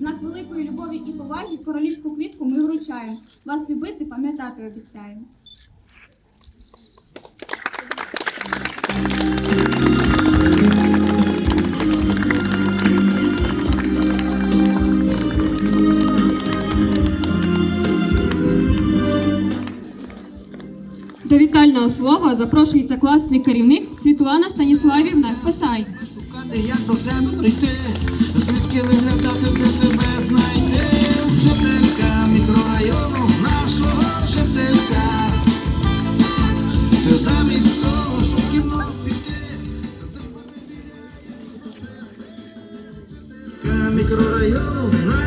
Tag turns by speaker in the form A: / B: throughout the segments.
A: знак великої любові і поваги королівську квітку ми вручаємо. Вас любити, пам'ятати обіцяємо.
B: До вітального слова запрошується класний керівник Світлана Станіславівна Писай.
C: Шукати, як до тебе прийти,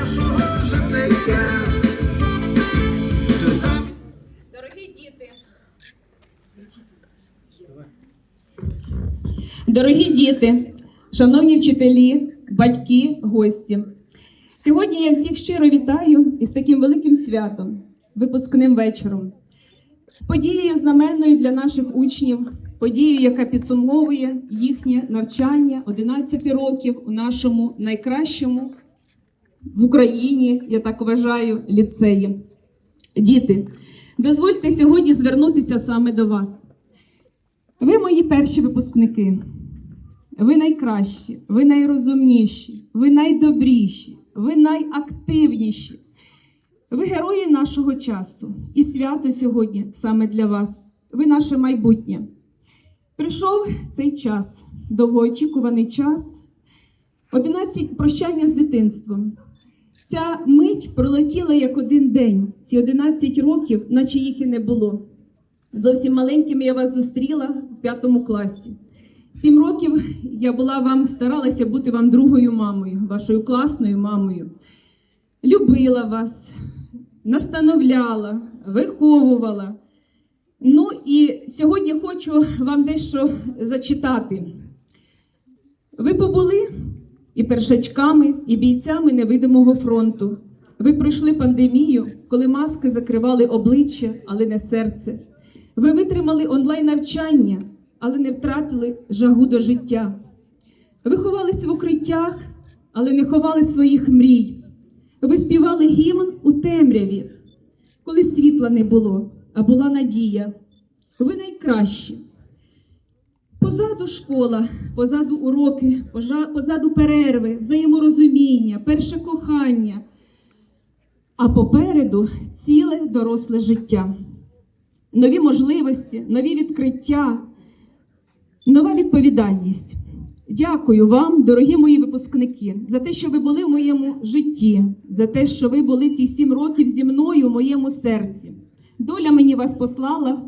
C: нашого вчителька.
D: Дорогі діти. Дорогі діти, шановні вчителі, батьки, гості. Сьогодні я всіх щиро вітаю із таким великим святом, випускним вечором. Подією знаменною для наших учнів, подією, яка підсумовує їхнє навчання 11 років у нашому найкращому в Україні, я так вважаю, ліцеї. Діти, дозвольте сьогодні звернутися саме до вас. Ви мої перші випускники. Ви найкращі, ви найрозумніші, ви найдобріші, ви найактивніші. Ви герої нашого часу. І свято сьогодні саме для вас. Ви наше майбутнє. Прийшов цей час, довгоочікуваний час. 11 прощання з дитинством. Ця мить пролетіла як один день. Ці 11 років, наче їх і не було. Зовсім маленьким я вас зустріла в п'ятому класі. Сім років я була вам, старалася бути вам другою мамою, вашою класною мамою. Любила вас, настановляла, виховувала. Ну і сьогодні хочу вам дещо зачитати. Ви побули і першачками, і бійцями невидимого фронту. Ви пройшли пандемію, коли маски закривали обличчя, але не серце. Ви витримали онлайн навчання, але не втратили жагу до життя. Ви ховались в укриттях, але не ховали своїх мрій. Ви співали гімн у темряві, коли світла не було, а була надія. Ви найкращі. Позаду школа, позаду уроки, позаду перерви, взаєморозуміння, перше кохання. А попереду ціле доросле життя. Нові можливості, нові відкриття, нова відповідальність. Дякую вам, дорогі мої випускники, за те, що ви були в моєму житті, за те, що ви були ці сім років зі мною в моєму серці. Доля мені вас послала,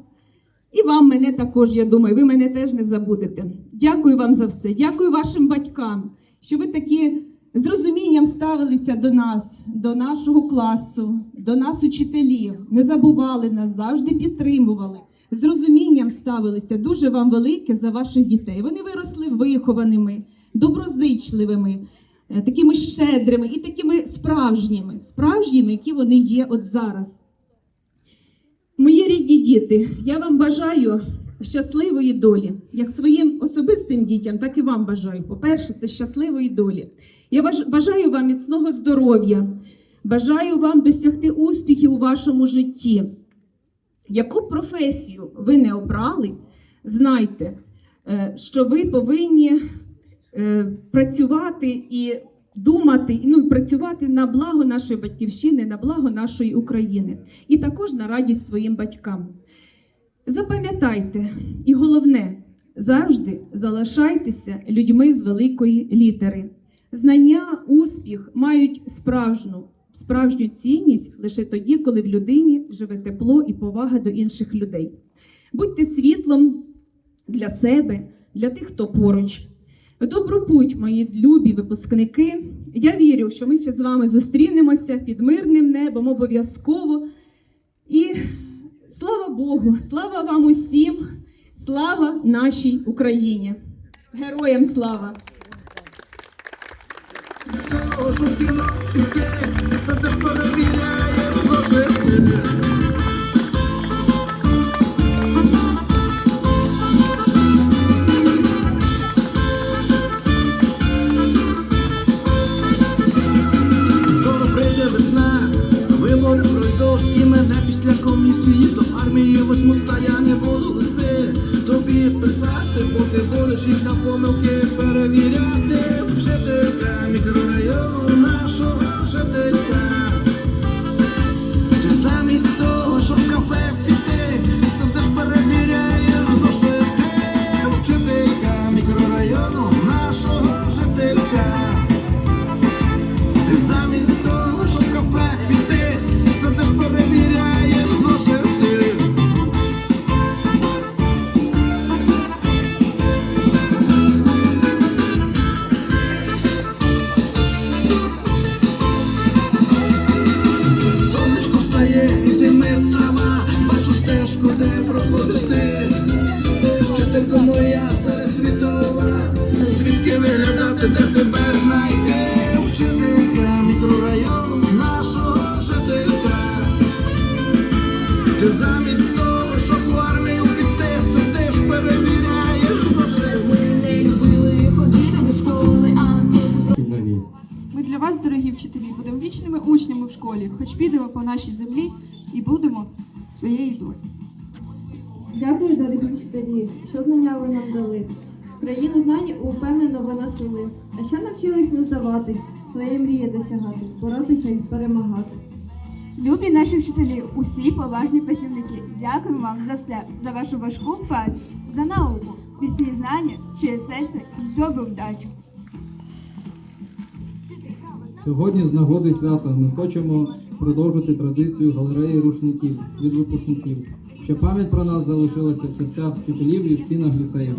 D: і вам мене також, я думаю, ви мене теж не забудете. Дякую вам за все. Дякую вашим батькам, що ви такі з розумінням ставилися до нас, до нашого класу, до нас, учителів, не забували нас, завжди підтримували. З розумінням ставилися дуже вам велике за ваших дітей. Вони виросли вихованими, доброзичливими, е, такими щедрими і такими справжніми, справжніми, які вони є от зараз. Рідні діти, я вам бажаю щасливої долі, як своїм особистим дітям, так і вам бажаю. По-перше, це щасливої долі. Я бажаю вам міцного здоров'я, бажаю вам досягти успіхів у вашому житті. Яку професію ви не обрали, знайте, е, що ви повинні е, працювати і думати, ну і працювати на благо нашої батьківщини, на благо нашої України, і також на радість своїм батькам. Запам'ятайте, і головне, завжди залишайтеся людьми з великої літери. Знання, успіх мають справжню, справжню цінність лише тоді, коли в людині живе тепло і повага до інших людей. Будьте світлом для себе, для тих, хто поруч. Добру путь, мої любі випускники. Я вірю, що ми ще з вами зустрінемося під мирним небом обов'язково. І слава Богу, слава вам усім, слава нашій Україні. Героям слава!
C: щоб комісії до армії восьму та я не буду листи тобі писати, бо ти будеш їх на помилки перевіряти. Жителька мікрорайону нашого жителька. Ти замість того, щоб в кафе звідки виглядати, де тебе знайти. Вчителька мікрорайону нашого жителька. Ти замість того, щоб в армію піти, сидиш, перевіряєш заживи.
E: не любили ходити до школи, а нас
F: Ми для вас, дорогі вчителі, будемо вічними учнями в школі, хоч підемо по нашій землі і будемо своєї долі.
G: Дякую, дорогі вчителі, що знання ви нам дали. Країну знань упевнено ви нас. А ще навчились не здавати, свої мрії досягати, боротися і перемагати.
H: Любі наші вчителі, усі поважні працівники, дякую вам за все, за вашу важку працю, за науку, пісні знання, чиє серце і добру вдачу.
I: Сьогодні з нагоди свята ми хочемо продовжити традицію галереї рушників від випускників, щоб пам'ять про нас залишилася в серцях вчителів і в стінах ліцеїв.